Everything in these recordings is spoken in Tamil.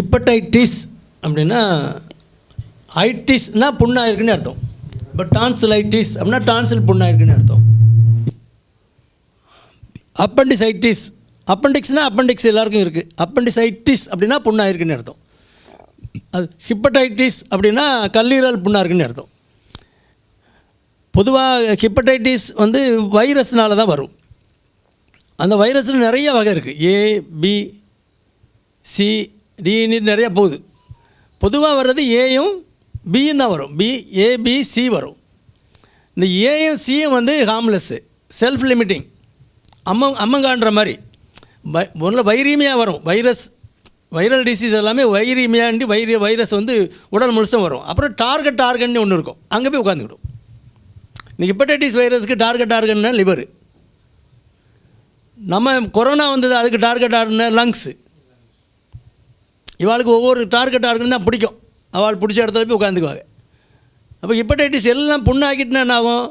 ஹிப்படைட்டிஸ் அப்படின்னா ஐட்டிஸ்னால் புண்ணாயிருக்குன்னு அர்த்தம். இப்போ டான்சிலைட்டிஸ் அப்படின்னா டான்சில் புண்ணாயிருக்குன்னு அர்த்தம். அப்பண்டிசைட்டிஸ் அப்பண்டிக்ஸ்னால் அப்பண்டிக்ஸ் எல்லாருக்கும் இருக்குது அப்பண்டிசைட்டிஸ் அப்படின்னா புண்ணாயிருக்குன்னு அர்த்தம். அது ஹிப்படைட்டிஸ் அப்படின்னா கல்லீரல் புண்ணாக இருக்குன்னு அர்த்தம். பொதுவாக ஹிப்படைட்டிஸ் வந்து வைரஸ்னால தான் வரும். அந்த வைரஸில் நிறைய வகை இருக்குது ஏ பி சி டி நீர் நிறையா போகுது. பொதுவாக வர்றது ஏயும் பியும் தான் வரும். பி ஏ பி சி வரும். இந்த ஏயும் சியும் வந்து ஹார்ம்லெஸ்ஸு செல்ஃப் லிமிட்டிங் அம்ம அம்மங்கான்ற மாதிரி. வை முதல்ல வைரீமியாக வரும். வைரஸ் வைரல் டிசீஸ் எல்லாமே வைரீமியாண்டி வைரிய வைரஸ் வந்து உடல் முழுசும் வரும். அப்புறம் டார்கெட் டார்கெட்னு ஒன்று இருக்கும். அங்கே போய் உட்காந்துக்கிடும் இந்த ஹெப்படைட்டிஸ் வைரஸ்க்கு டார்கெட் டார்கெட்னா லிவர் நம்ம கொரோனா வந்தது அதுக்கு டார்கெட் ஆர்கன்னா லங்ஸு இவாளுக்கு ஒவ்வொரு டார்கெட் டார்கெட் தான் பிடிக்கும். அவள் பிடிச்ச இடத்துல போய் உட்காந்துக்குவாங்க. அப்போ ஹெப்படைட்டிஸ் எல்லாம் புண்ணாக்கிட்டுனா என்ன ஆகும்?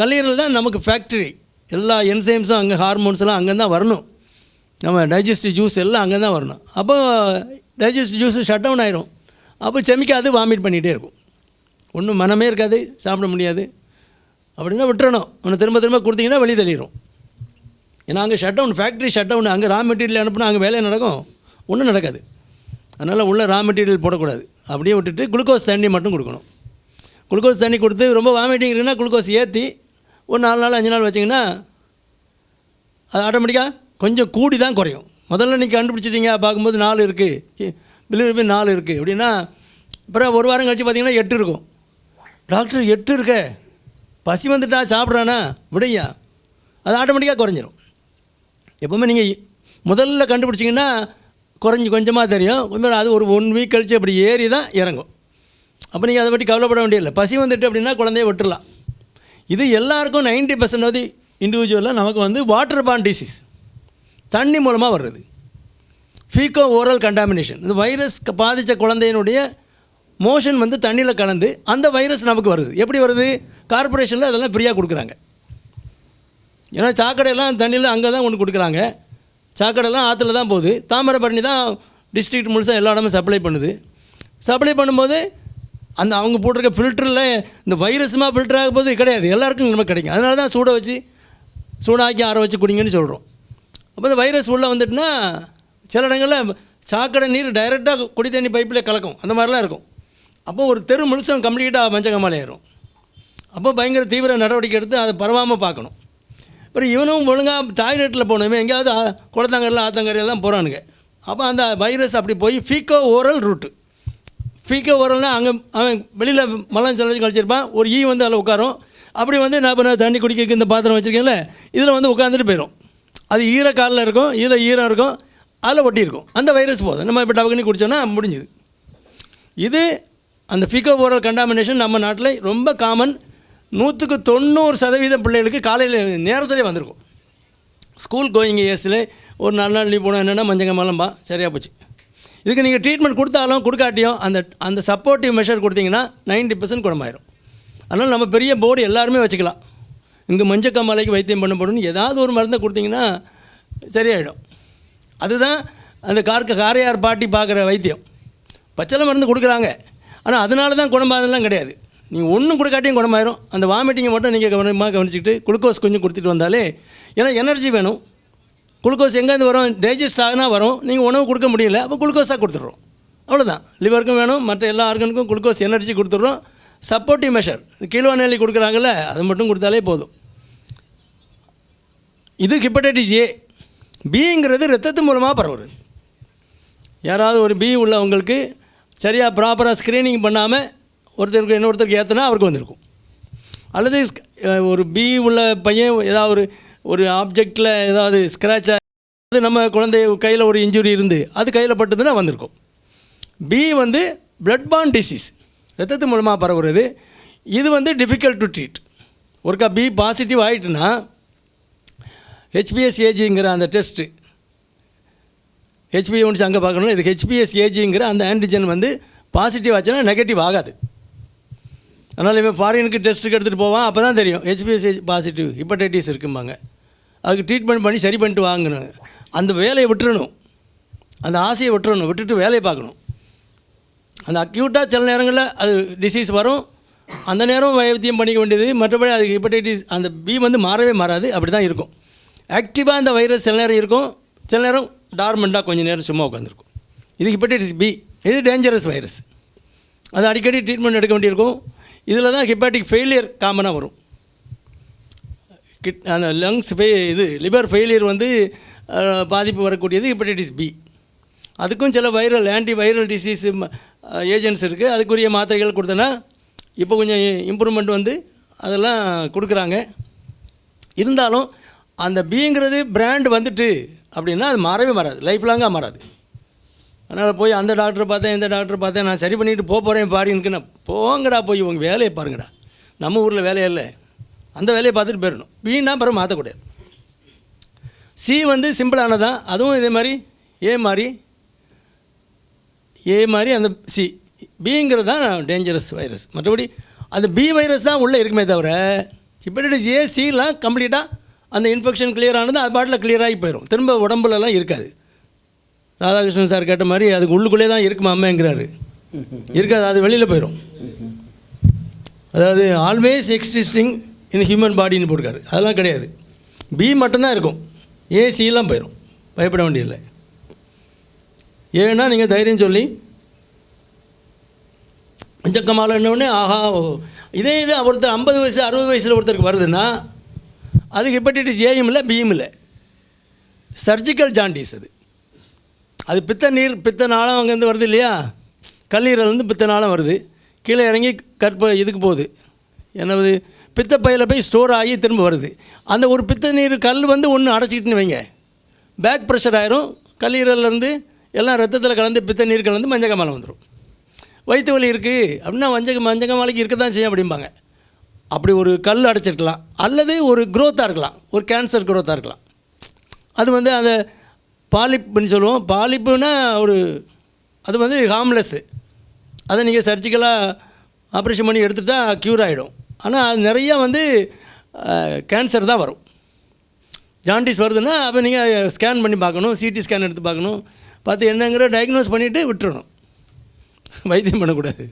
கல்லீரல் தான் நமக்கு ஃபேக்ட்ரி எல்லா என்சைம்ஸும் அங்கே ஹார்மோன்ஸ் எல்லாம் அங்கே தான் வரணும். நம்ம டைஜஸ்டிவ் ஜூஸ் எல்லாம் அங்கே தான் வரணும். அப்போ டைஜஸ்டிவ் ஜூஸ் ஷட் டவுன் ஆயிரும். அப்போ செமிக்காது வாமிட் பண்ணிகிட்டே இருக்கும். ஒன்றும் மனமே இருக்காது சாப்பிட முடியாது. அப்படின்னா விட்டுறணும். உன்னை திரும்ப திரும்ப கொடுத்தீங்கன்னா வெளியே தள்ளிடும் ஏன்னா அங்கே shut down factory shut down அங்கே ரா மெட்டீரியல் அனுப்புனா அங்கே வேலையை நடக்கும். ஒன்றும் நடக்காது. அதனால் உள்ளே ரா மெட்டீரியல் போடக்கூடாது. அப்படியே விட்டுட்டு குளுக்கோஸ் தண்ணி மட்டும் கொடுக்கணும். குளுக்கோஸ் தண்ணி கொடுத்து ரொம்ப வாமிட்டிங் இருக்குன்னா குளுக்கோஸ் ஏற்றி ஒரு நாலு நாள் அஞ்சு நாள் வச்சிங்கன்னா அது ஆட்டோமேட்டிக்காக கொஞ்சம் கூடி தான் குறையும். முதல்ல நீங்கள் கண்டுபிடிச்சிட்டிங்க பார்க்கும்போது நாலு இருக்குது பிலிருபி நாலு இருக்குது அப்படின்னா அப்புறம் ஒரு வாரம் கழித்து பார்த்தீங்கன்னா எட்டு இருக்கும். டாக்டர் எட்டு இருக்க. பசி வந்துட்டா சாப்பிட்றானா? விடையா அது ஆட்டோமேட்டிக்காக குறைஞ்சிரும். எப்போவுமே நீங்கள் முதல்ல கண்டுபிடிச்சிங்கன்னா குறைஞ்சி கொஞ்சமாக தெரியும். கொஞ்சம் அது ஒரு ஒன் வீக் கழிச்சு அப்படி ஏறி தான் இறங்கும். அப்போ நீங்கள் அதை பற்றி கவலைப்பட வேண்டியதில்லை. பசி வந்துட்டு அப்படின்னா குழந்தைய விட்டுடலாம் இது எல்லாருக்கும் நைன்ட்டி பர்சன்ட் வந்து இண்டிவிஜுவலாக நமக்கு வந்து வாட்டர் பான் டிசீஸ் தண்ணி மூலமாக வர்றது. ஃபீகோ ஓரல் கண்டாமினேஷன் இந்த வைரஸ் பாதித்த குழந்தையினுடைய மோஷன் வந்து தண்ணியில் கலந்து அந்த வைரஸ் நமக்கு வருது. எப்படி வருது? கார்ப்பரேஷனில் அதெல்லாம் ஃப்ரீயாக கொடுக்குறாங்க. ஏன்னா சாக்கடையெல்லாம் தண்ணியில் அங்கே தான் ஒன்று கொடுக்குறாங்க. சாக்கடைலாம் ஆற்றுல தான் போகுது. தாமிரபரணி தான் டிஸ்ட்ரிக்ட் முழுசாக எல்லா இடமும் சப்ளை பண்ணுது. சப்ளை பண்ணும்போது அந்த அவங்க போட்டிருக்க ஃபில்டரில் இந்த வைரஸுமா ஃபில்டர் ஆக போது கிடையாது. எல்லாருக்கும் நம்ம கிடைக்கும். அதனால தான் சூட வச்சு சூடாக்கி ஆற வச்சு குடிங்கன்னு சொல்கிறோம் அப்போ இந்த வைரஸ் உள்ளே வந்துட்டுனா சில இடங்களில் சாக்கடை நீர் டைரெக்டாக குடி தண்ணி பைப்பில் கலக்கும். அந்த மாதிரிலாம் இருக்கும். அப்போ ஒரு தெரு முழுசும் கம்ப்ளீட்டாக மஞ்சக்கமாலை ஆயிரும். அப்போ பயங்கர தீவிர நடவடிக்கை எடுத்து அதை பரவாமல் பார்க்கணும். அப்புறம் இவனும் ஒழுங்காக டாய்லெட்டில் போகணுமே எங்கேயாவது ஆ- ஆத்தங்கரையில் தான் போகிறானுங்க அப்போ அந்த வைரஸ் அப்படி போய் ஃபீக்கோ ஓரல் ரூட்டு ஃபீக்கோ ஓரல்னால் அங்கே அவன் வெளியில் மலம் செலவு கழிச்சிருப்பான். ஒரு ஈ வந்து அதில் உட்காரும். அப்படி வந்து நான் பண்ண தண்ணி குடிக்க இந்த பாத்திரம் வச்சுருக்கேன்ல இதில் வந்து உட்காந்துட்டு போயிடும் அது ஈர காலில் இருக்கும் ஈர ஈரம் இருக்கும் அதில் ஒட்டியிருக்கும் அந்த வைரஸ் போதும். நம்ம இப்போ டபக்குனி குடித்தோன்னா முடிஞ்சுது. இது அந்த ஃபிகோ ஓரல் கண்டாமினேஷன் நம்ம நாட்டில் ரொம்ப காமன் நூற்றுக்கு தொண்ணூறு சதவீதம் பிள்ளைகளுக்கு காலையில் நேரத்துலேயே வந்திருக்கும். ஸ்கூல் கோயிங் இயர்ஸில் ஒரு நாலு நாள் லீவ் போனால் என்னென்னா மஞ்சங்க மலம்பா சரியாக போச்சு. இதுக்கு நீங்கள் ட்ரீட்மெண்ட் கொடுத்தாலும் கொடுக்காட்டியும் அந்த அந்த சப்போர்ட்டிவ் மெஷர் கொடுத்தீங்கன்னா 90% பர்சன்ட் குணமாயிரும். அதனால் நம்ம பெரிய போர்டு எல்லாருமே வச்சுக்கலாம். இங்கே மஞ்சக்கமலைக்கு வைத்தியம் பண்ணப்படும் ஏதாவது ஒரு மருந்தை கொடுத்தீங்கன்னா சரியாயிடும். அதுதான் அந்த கார்க்க காரையார் பாட்டி பார்க்குற வைத்தியம். பச்சளை மருந்து கொடுக்குறாங்க. ஆனால் அதனால தான் குணமாதெல்லாம் கிடையாது. நீங்கள் ஒன்றும் கொடுக்காட்டியும் குணமாயிரும். அந்த வாமிட்டிங்கை மட்டும் நீங்கள் கவனமாக கவனிச்சிக்கிட்டு குளுக்கோஸ் கொஞ்சம் கொடுத்துட்டு வந்தாலே ஏன்னா எனர்ஜி வேணும். குளுக்கோஸ் எங்கேருந்து வரும்? டைஜஸ்ட் ஆகினா வரும். நீங்கள் உணவு கொடுக்க முடியல அப்போ குளுக்கோஸாக கொடுத்துட்றோம். அவ்வளோதான் லிவருக்கும் வேணும் மற்ற எல்லா ஆர்கனுக்கும் குளுக்கோஸ் எனர்ஜி கொடுத்துட்றோம். சப்போர்ட்டிவ் மெஷர் கிலோ நெல்லி கொடுக்குறாங்கல்ல அது மட்டும் கொடுத்தாலே போதும். இது ஹிப்படைட்டிஸ் ஏ பிங்கிறது ரத்தத்து மூலமாக பரவுறது. யாராவது ஒரு பி உள்ளவங்களுக்கு சரியாக ப்ராப்பராக ஸ்க்ரீனிங் பண்ணாமல் ஒருத்தருக்கு இன்னொருத்தருக்கு ஏற்றினா அவருக்கு வந்திருக்கும். அல்லது ஒரு பி உள்ள பையன் ஏதாவது ஒரு ஒரு ஆப்ஜெக்டில் ஏதாவது ஸ்க்ராட்ச் அது நம்ம குழந்தை கையில் ஒரு இன்ஜுரி இருந்து அது கையில் பட்டதுன்னா வந்திருக்கும். பி வந்து பிளட் பாண்ட் டிசீஸ் ரத்தத்து மூலமாக பரவுறது. இது வந்து டிஃபிகல்ட் டு ட்ரீட் ஒருக்கா பி பாசிட்டிவ் ஆகிட்டுன்னா ஹெச்பிஎஸ் ஏஜிங்கிற அந்த டெஸ்ட்டு ஹெச்பி ஒன்று அங்கே பார்க்கணும். இது ஹெச்பிஎஸ் ஏஜிங்கிற அந்த ஆன்டிஜன் வந்து பாசிட்டிவ் ஆச்சுன்னா நெகட்டிவ் ஆகாது. அதனால் இவன் ஃபாரினுக்கு டெஸ்ட்டுக்கு எடுத்துகிட்டு போவான். அப்போ தான் தெரியும் ஹெச்பிஎஸ் பாசிட்டிவ் ஹிப்படைட்டிஸ் இருக்கும்பாங்க. அதுக்கு ட்ரீட்மெண்ட் பண்ணி சரி பண்ணிட்டு வாங்கணும். அந்த வேலையை விட்டுறணும். அந்த ஆசையை விட்டுறணும். விட்டுட்டு வேலையை பார்க்கணும். அந்த அக்யூட்டாக சில நேரங்களில் அது டிசீஸ் வரும். அந்த நேரம் வைத்தியம் பண்ணிக்க வேண்டியது. மற்றபடி அது ஹிப்படைட்டிஸ் அந்த பி வந்து மாறவே மாறாது. அப்படி தான் இருக்கும். ஆக்டிவாக அந்த வைரஸ் சில நேரம் இருக்கும். சில நேரம் டார்மெண்ட்டாக கொஞ்சம் நேரம் சும்மா உட்காந்துருக்கும் இது ஹிப்படைட்டிஸ் பி இது டேஞ்சரஸ் வைரஸ் அது அடிக்கடி ட்ரீட்மெண்ட் எடுக்க வேண்டியிருக்கும். இதில் தான் ஹெப்பாட்டிக் ஃபெயிலியர் காமனாக வரும். கிட் அந்த லங்ஸ் ஃபெய் இது லிவர் ஃபெயிலியர் வந்து பாதிப்பு வரக்கூடியது ஹெப்படைட்டிஸ் பி அதுக்கும் சில viral anti viral disease agents இருக்குது அதுக்குரிய மாத்திரைகள் கொடுத்தனா இப்போ கொஞ்சம் இம்ப்ரூவ்மெண்ட் வந்து அதெல்லாம் கொடுக்குறாங்க. இருந்தாலும் அந்த பிங்கிறது பிராண்ட் வந்துட்டு அப்படின்னா அது மாறவே மாறாது. லைஃப் லாங்காக மாறாது. அதனால் போய் அந்த டாக்டரை பார்த்தேன் இந்த டாக்டரை பார்த்தேன் நான் சரி பண்ணிட்டு போக போகிறேன் பாருங்கன்னு போங்கடா போய் உங்கள் வேலையை பாருங்கடா. நம்ம ஊரில் வேலையே இல்லை. அந்த வேலையை பார்த்துட்டு போயிடணும். பீனா அப்புறம் மாற்றக்கூடாது சி வந்து சிம்பிளானதான் அதுவும் இதே மாதிரி ஏ மாதிரி ஏ மாதிரி அந்த சி பிங்கிறது தான் டேஞ்சரஸ் வைரஸ் மற்றபடி அந்த பி வைரஸ் தான் உள்ளே இருக்குமே தவிர ஹிப்படைட்டிஸ் ஏ சிலாம் கம்ப்ளீட்டாக அந்த இன்ஃபெக்ஷன் கிளியர் ஆனது அது பாட்டில் கிளியராகி போயிடும் திரும்ப உடம்புலலாம் இருக்காது. ராதாகிருஷ்ணன் சார் கேட்ட மாதிரி அதுக்கு உள்ளுக்குள்ளே தான் இருக்குமா அம்மாங்கிறாரு இருக்காது அது வெளியில் போயிடும் அதாவது ஆல்வேஸ் எக்ஸிஸ்டிங் இன் ஹியூமன் பாடின்னு போட்டிருக்காரு. அதெல்லாம் கிடையாது. பி மட்டும்தான் இருக்கும். ஏசிலாம் போயிடும் பயப்பட வேண்டியதில்லை. ஏன்னா நீங்கள் தைரியம் சொல்லி மஞ்சக்கமால என்னொன்னே ஆஹா இதே இது ஒருத்தர் ஐம்பது வயசு அறுபது வயசில் ஒருத்தருக்கு வருதுன்னா அதுக்கு ஹெப்படைட்டிஸ் ஏயும் இல்லை பியும் இல்லை. சர்ஜிக்கல் ஜாண்டிஸ் அது. அது பித்த நீர் பித்த நாளம் அங்கேருந்து வருது இல்லையா? கல்லீரல் வந்து பித்த நாளம் வருது. கீழே இறங்கி கற்ப இதுக்கு போகுது. என்னது? பித்த பையில் போய் ஸ்டோர் ஆகி திரும்ப வருது. அந்த ஒரு பித்த நீர் கல் வந்து ஒன்று அடைச்சிக்கிட்டுன்னு வைங்க. பேக் ப்ரெஷர் ஆயிரும். கல்லீரல்லேருந்து எல்லாம் ரத்தத்தில் கலந்து பித்த நீர் கலந்து மஞ்சக்கமாலை வந்துடும் வயிற்று வலி இருக்குது அப்படின்னா மஞ்சக்க மஞ்சக்க மாலைக்கு இருக்க தான் செய்யும் அப்படிம்பாங்க. அப்படி ஒரு கல் அடைச்சிருக்கலாம். அல்லது ஒரு குரோத்தாக இருக்கலாம். ஒரு கேன்சர் குரோத்தாக இருக்கலாம். அது வந்து அந்த பாலிப்புன்னு சொல்லுவோம். பாலிப்புன்னா ஒரு அது வந்து ஹார்ம்லெஸ்ஸு அதை நீங்கள் சர்ஜிக்கலாக ஆப்ரேஷன் பண்ணி எடுத்துட்டால் க்யூர் ஆகிடும் ஆனால் அது நிறையா வந்து கேன்சர் தான் வரும். ஜாண்டிஸ் வருதுன்னா அப்போ நீங்கள் ஸ்கேன் பண்ணி பார்க்கணும் சிடி ஸ்கேன் எடுத்து பார்க்கணும். பார்த்து என்னங்கிற டயக்னோஸ் பண்ணிவிட்டு விட்டுறணும். வைத்தியம் பண்ணக்கூடாது.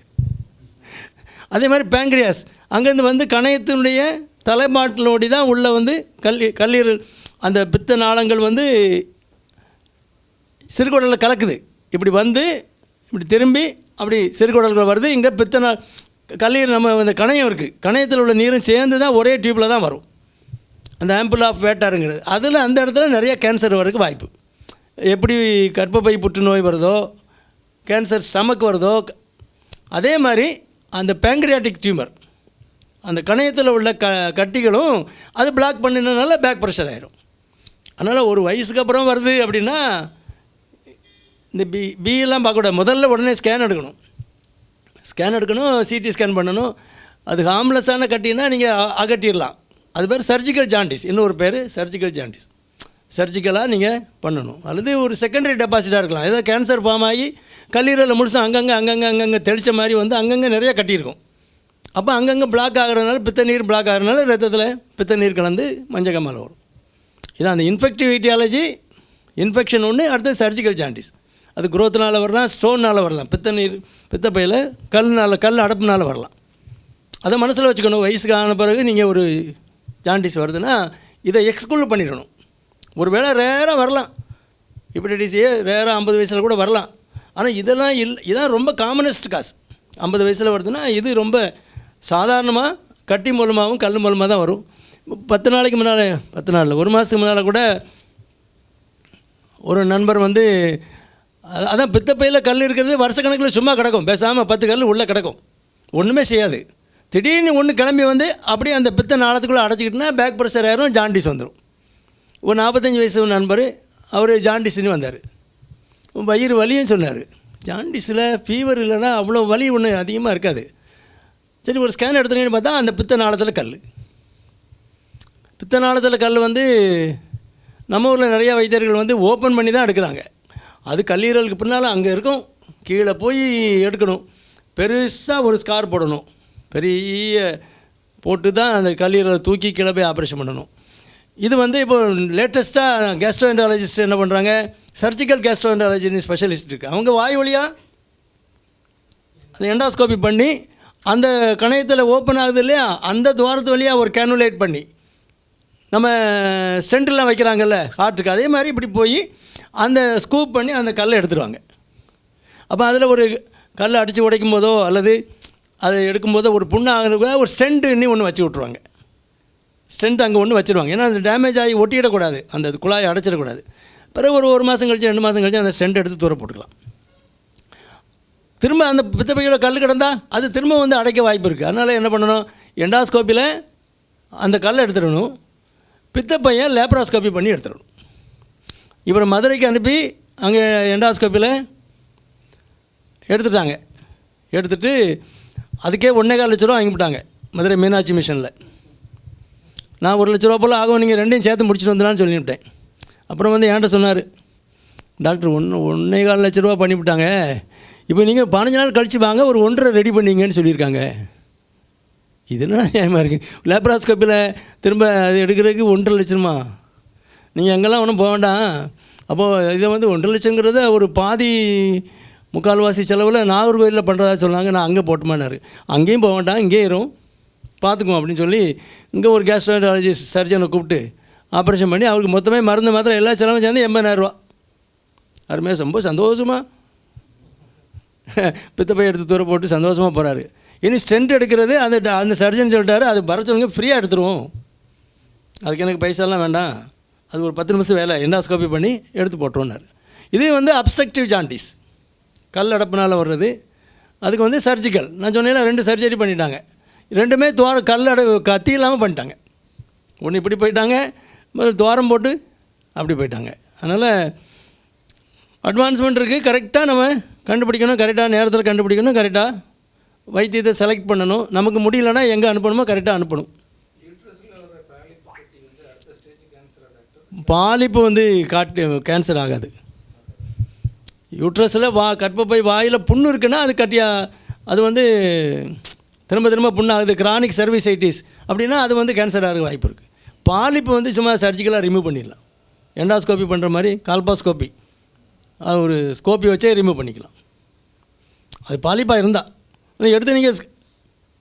அதே மாதிரி பேங்க்ரியாஸ் அங்கேருந்து வந்து கணையத்தினுடைய தலைமாட்டிலோடி தான் உள்ளே வந்து கல்லி கல்லீரல் அந்த பித்த நாளங்கள் வந்து சிறுகுடலில் கலக்குது. இப்படி வந்து இப்படி திரும்பி அப்படி சிறுகுடல்கள் வருது. இங்கே பித்த நாள் நம்ம இந்த கணையம் இருக்குது கணையத்தில் உள்ள நீரும் சேர்ந்து தான் ஒரே டியூப்பில் தான் வரும். அந்த ஆம்பிள் ஆஃப் வேட்டாருங்கிறது அதில் அந்த இடத்துல நிறைய கேன்சர் வரதுக்கு வாய்ப்பு. எப்படி கர்ப்பப்பை புற்றுநோய் வருதோ கேன்சர் ஸ்டமக் வருதோ அதே மாதிரி அந்த பேங்க்ரியாட்டிக் டியூமர் அந்த கணையத்தில் உள்ள க கட்டிகளும் அது பிளாக் பண்ணினதுனால பேக் ப்ரெஷர் ஆயிரும். அதனால் ஒரு வயசுக்கு அப்புறம் வருது அப்படின்னா இந்த பி பிஎல்லாம் பார்க்கக்கூடாது. முதல்ல உடனே ஸ்கேன் எடுக்கணும். ஸ்கேன் எடுக்கணும் சிடி ஸ்கேன் பண்ணணும். அது ஹாம்லெஸ்ஸான கட்டினா நீங்கள் அகட்டிடலாம் அது பேர் சர்ஜிக்கல் ஜாண்டிஸ் இன்னொரு பேர் சர்ஜிக்கல் ஜாண்டிஸ் சர்ஜிக்கலாக நீங்கள் பண்ணணும். அல்லது ஒரு செகண்டரி டெபாசிட்டாக இருக்கலாம். ஏதோ கேன்சர் ஃபார்ம் ஆகி கல்லீரலில் முழுசும் அங்கங்கே அங்கங்கே அங்கங்கே தெளித்த மாதிரி வந்து அங்கங்கே நிறைய கட்டியிருக்கும். அப்போ அங்கங்கே பிளாக் ஆகிறதுனால பித்த நீர் பிளாக் ஆகிறதுனால ரத்தத்தில் பித்த நீர் கலந்து மஞ்சக்கமால வரும். இதான் அந்த இன்ஃபெக்டிவ் ஈட்டியாலஜி இன்ஃபெக்ஷன் ஒன்று அடுத்தது சர்ஜிக்கல் ஜாண்டிஸ் அது குரோத்னால் வரலாம் ஸ்டோன்னால் வரலாம். பித்த நீர் பித்த பையில் கல்னால் கல் அடப்புனால வரலாம். அதை மனசில் வச்சுக்கணும். வயசுக்கு ஆன பிறகு நீங்கள் ஒரு ஜாண்டிஸ் வருதுன்னா இதை எக்ஸ்கூல் பண்ணிடணும். ஒரு வேளை ரேராக வரலாம். ஹெப்படைட்டிஸே ஏ ரேராக ஐம்பது வயசில் கூட வரலாம். ஆனால் இதெல்லாம் இல்லை இதான் ரொம்ப காமனஸ்ட் காசு ஐம்பது வயசில் வருதுன்னா இது ரொம்ப சாதாரணமாக கட்டி மூலமாகவும் கல் மூலமாக தான் வரும். பத்து நாளைக்கு முன்னால் பத்து நாளில் ஒரு மாதத்துக்கு முன்னால் கூட ஒரு நண்பர் வந்து அதான் அதான் பித்தப்பையில் கல் இருக்கிறது வருஷக்கணக்கில் சும்மா கிடக்கும். பேசாமல் பத்து கல் உள்ளே கிடக்கும். ஒன்றுமே செய்யாது. திடீர்னு ஒன்று கிளம்பி வந்து அப்படியே அந்த பித்த நாளத்துக்குள்ளே அடைச்சிக்கிட்டுனா பேக் ப்ரெஷர் ஆயிரும் ஜாண்டிஸ் வந்துடும் ஒரு நாற்பத்தஞ்சு வயசு நண்பர் அவர் ஜாண்டிஸ்னு வந்தார். வயிறு வலியும் சொன்னார். ஜாண்டிஸில் ஃபீவர் இல்லைன்னா அவ்வளோ வலி ஒன்று அதிகமாக இருக்காது. சரி ஒரு ஸ்கேன் எடுத்துனேன்னு பார்த்தா அந்த பித்த நாளத்தில் கல். பித்த நாளத்தில் கல் வந்து நம்ம ஊரில் நிறைய வைத்தியர்கள் வந்து ஓப்பன் பண்ணி தான் எடுக்கிறாங்க. அது கல்லீரலுக்கு பின்னால் அங்கே இருக்கும். கீழே போய் எடுக்கணும். பெருசாக ஒரு ஸ்கார் போடணும். பெரிய போட்டு தான் அந்த கல்லீரலை தூக்கி கீழே போய் ஆப்ரேஷன் பண்ணணும். இது வந்து இப்போ லேட்டஸ்ட்டாக கேஸ்ட்ரோஎன்டாலஜிஸ்ட் என்ன பண்ணுறாங்க சர்ஜிக்கல் கேஸ்ட்ரோஎன்டாலஜி ஸ்பெஷலிஸ்ட் இருக்குது அவங்க வாய் வழியாக அந்த எண்டாஸ்கோபி பண்ணி அந்த கணையத்தில் ஓப்பன் ஆகுது இல்லையா? அந்த துவாரத்து வழியாக ஒரு கேனுலேட் பண்ணி. நம்ம ஸ்டெண்ட்லாம் வைக்கிறாங்கல்ல ஹார்ட்டுக்கு அதே மாதிரி இப்படி போய் அந்த ஸ்கூப் பண்ணி அந்த கல்லை எடுத்துடுவாங்க அப்போ அதில் ஒரு கல்லை அடித்து உடைக்கும் போதோ அல்லது அதை எடுக்கும்போதோ ஒரு புண்ணாகிறதுக்காக ஒரு ஸ்டென்ட் இன்னி ஒன்று வச்சு விட்ருவாங்க ஸ்டெண்ட் அங்கே ஒன்று வச்சுருவாங்க. ஏன்னா அந்த டேமேஜ் ஆகி ஒட்டிடக்கூடாது அந்த குழாயை அடைச்சிடக்கூடாது பிறகு ஒரு ஒரு மாதம் கழிச்சு ரெண்டு மாதம் கழிச்சு அந்த ஸ்டெண்ட் எடுத்து தூர போட்டுக்கலாம். திரும்ப அந்த பித்தப்பையோட கல் கிடந்தால் அது திரும்ப வந்து அடைக்க வாய்ப்பு இருக்குது அதனால் என்ன பண்ணணும்? எண்டாஸ்கோப்பியில் அந்த கல்லை எடுத்துடணும். பித்தப்பையை லேப்ராஸ்கோப்பி பண்ணி எடுத்துடணும். இவரை மதுரைக்கு அனுப்பி அங்கே எண்டாஸ்கோப்பியில் எடுத்துட்டாங்க. எடுத்துட்டு அதுக்கே ஒன்றே கால் லட்ச ரூபா வாங்கிவிட்டாங்க மதுரை மீனாட்சி மிஷனில். நான் ஒரு லட்ச ரூபா போல் ஆகும் நீங்கள் ரெண்டையும் சேர்த்து முடிச்சுட்டு வந்துடலான்னு சொல்லிவிட்டேன். அப்புறம் வந்து என்கிட்ட சொன்னார் டாக்டர் ஒன்று ஒன்றே கால் லட்ச ரூபா பண்ணிவிட்டாங்க. இப்போ நீங்கள் பதினஞ்சு நாள் கழிச்சு வாங்க ஒரு ஒன்றரை ரெடி பண்ணீங்கன்னு சொல்லியிருக்காங்க. இது என்ன நியாயமாக இருக்குது லேப்ராஸ்கோப்பியில் திரும்ப அது எடுக்கிறதுக்கு ஒன்றரை லட்சமா? நீங்கள் அங்கெல்லாம் ஒன்றும் போக வேண்டாம். அப்போது இதை வந்து ஒன்றரை லட்சங்கிறத ஒரு பாதி முக்கால்வாசி செலவில் நாகர்கோவிலில் பண்ணுறதா சொன்னாங்க. நான் அங்கே போட்டுமானாரு. அங்கேயும் போக வேண்டாம் இங்கேயே இரும். பார்த்துக்குவோம் அப்படின்னு சொல்லி இங்கே ஒரு கேஸ்ட்ரோன்டாலஜிஸ்ட் சர்ஜனை கூப்பிட்டு ஆப்ரேஷன் பண்ணி அவருக்கு மொத்தமே மருந்து மாத்திரம் எல்லா செலவும் சேர்ந்து எண்பதாயிரரூவா அருமையாக ரொம்ப சந்தோஷமாக பித்தப்பை எடுத்து தூர போட்டு சந்தோஷமாக போகிறாரு இனி ஸ்டென்ட் எடுக்கிறது அந்த ட- அந்த சர்ஜன் சொல்லிட்டாரு அது வர சொல்லுங்க ஃப்ரீயாக எடுத்துருவோம். அதுக்கு எனக்கு பைசாலாம் வேண்டாம். அது ஒரு பத்து நிமிஷம் வேலை எண்டாஸ்கோபி பண்ணி எடுத்து போட்டுருவோன்னாரு இது வந்து அப்ஸ்ட்ரக்டிவ் ஜாண்டிஸ் கல் அடப்புனால் வர்றது. அதுக்கு வந்து சர்ஜிக்கல் நான் சொன்னேன் ரெண்டு சர்ஜரி பண்ணிட்டாங்க. ரெண்டுமே துவார கல் அட கத்தி இல்லாமல் பண்ணிட்டாங்க. ஒன்று இப்படி போயிட்டாங்க துவாரம் போட்டு அப்படி போயிட்டாங்க. அதனால் அட்வான்ஸ்மெண்ட் இருக்குது கரெக்டாக நம்ம கண்டுபிடிக்கணும் கரெக்டாக நேரத்தில் கண்டுபிடிக்கணும் கரெக்டாக வைத்தியத்தை செலக்ட் பண்ணணும். நமக்கு முடியலன்னா எங்கே அனுப்பணுமோ கரெக்டாக அனுப்பணும். பாலிப்பு வந்து காட்டு கேன்சர் ஆகாது. யூட்ரஸில் வா கற்பப்பை வாயில் புண்ணு இருக்குன்னா அது கட்டியா அது வந்து திரும்ப திரும்ப புண்ணாகுது. கிரானிக் சர்வீசைட்டிஸ் அப்படின்னா அது வந்து கேன்சர் ஆக வாய்ப்பு இருக்குது பாலிப்பு வந்து சும்மா சர்ஜிக்கலாக ரிமூவ் பண்ணிடலாம். எண்டாஸ்கோப்பி பண்ணுற மாதிரி கால்பாஸ்கோப்பி அது ஒரு ஸ்கோப்பி வச்சே ரிமூவ் பண்ணிக்கலாம். அது பாலிப்பாக இருந்தால் எடுத்து நீங்கள்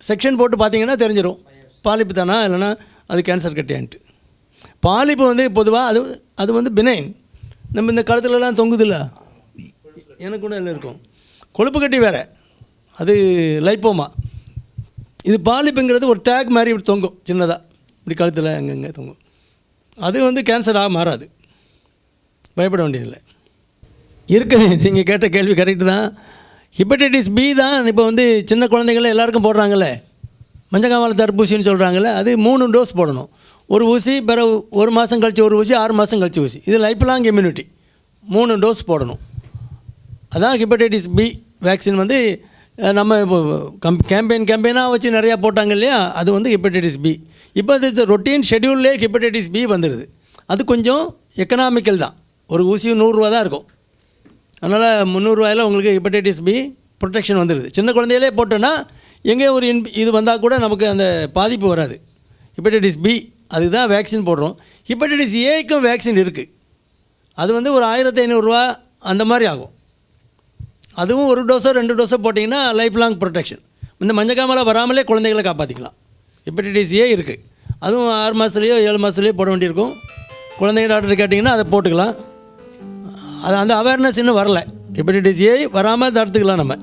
செக்ஷன் போட்டு பார்த்தீங்கன்னா தெரிஞ்சிடும் பாலிப்பு தானா இல்லைன்னா அது கேன்சர் கட்டியான்ட்டு. பாலிப்பு வந்து பொதுவாக அது அது வந்து பினைன் நம்ம இந்த காலத்துலலாம் தொங்குதில்ல? எனக்கு கூட இல்லை இருக்கும். கொழுப்பு கட்டி வேறு. அது லைப்போமா இது பாலிப்புங்கிறது ஒரு டேக் மாதிரி இப்படி தொங்கும் சின்னதாக இப்படி கழுத்தில் அங்கங்கே தொங்கும். அது வந்து கேன்சராக மாறாது. பயப்பட வேண்டியதில்லை. இருக்குது. நீங்கள் கேட்ட கேள்வி கரெக்டு தான். ஹிப்படைட்டிஸ் பி தான் இப்போ வந்து சின்ன குழந்தைங்கள எல்லாருக்கும் போடுறாங்கல்ல? மஞ்சக்காமல தடுப்பூசின்னு சொல்கிறாங்கல்ல அது மூணு டோஸ் போடணும். ஒரு ஊசி பிறகு ஒரு மாதம் கழித்து ஒரு ஊசி ஆறு மாதம் கழிச்சு ஊசி. இது லைஃப் லாங் இம்யூனிட்டி மூணு டோஸ் போடணும். அதான் ஹிப்படைட்டிஸ் பி வேக்சின் வந்து நம்ம இப்போ கம் கேம்பெயின் கேம்பெயினாக வச்சு நிறையா போட்டாங்க இல்லையா? அது வந்து ஹிப்படைட்டிஸ் பி இப்போ அது ரொட்டீன் ஷெடியூல்லே ஹிப்படைட்டிஸ் பி வந்துடுது அது கொஞ்சம் எக்கனாமிக்கல் தான். ஒரு ஊசி நூறுரூவா தான் இருக்கும். அதனால் முந்நூறுரூவாயில் உங்களுக்கு ஹிப்படைட்டிஸ் பி ப்ரொடெக்ஷன் வந்துடுது சின்ன குழந்தையிலே போட்டோன்னா எங்கே ஒரு இன் இது வந்தால் கூட நமக்கு அந்த பாதிப்பு வராது. ஹிப்படைட்டிஸ் பி அதுக்கு தான் வேக்சின் போடுறோம் ஹிப்படைட்டிஸ் ஏக்கும் வேக்சின் இருக்குது அது வந்து ஒரு ஆயிரத்தி ஐநூறுரூவா அந்த மாதிரி ஆகும். அதுவும் ஒரு டோஸோ ரெண்டு டோஸோ போட்டிங்கன்னா லைஃப் லாங் ப்ரொடெக்ஷன் இந்த மஞ்சக்காமலை வராமலே குழந்தைகளை காப்பாற்றிக்கலாம் ஹெப்படைட்டிஸ் ஏ இருக்குது அதுவும் ஆறு மாதத்துலேயோ ஏழு மாதத்துலேயோ போட வேண்டியிருக்கும். குழந்தைங்க டாக்டர் கேட்டிங்கன்னா அதை போட்டுக்கலாம். அது அந்த அவேர்னஸ் இன்னும் வரல. ஹெப்படைட்டிஸ் ஏ வராமல் தடுத்துக்கலாம் நம்ம.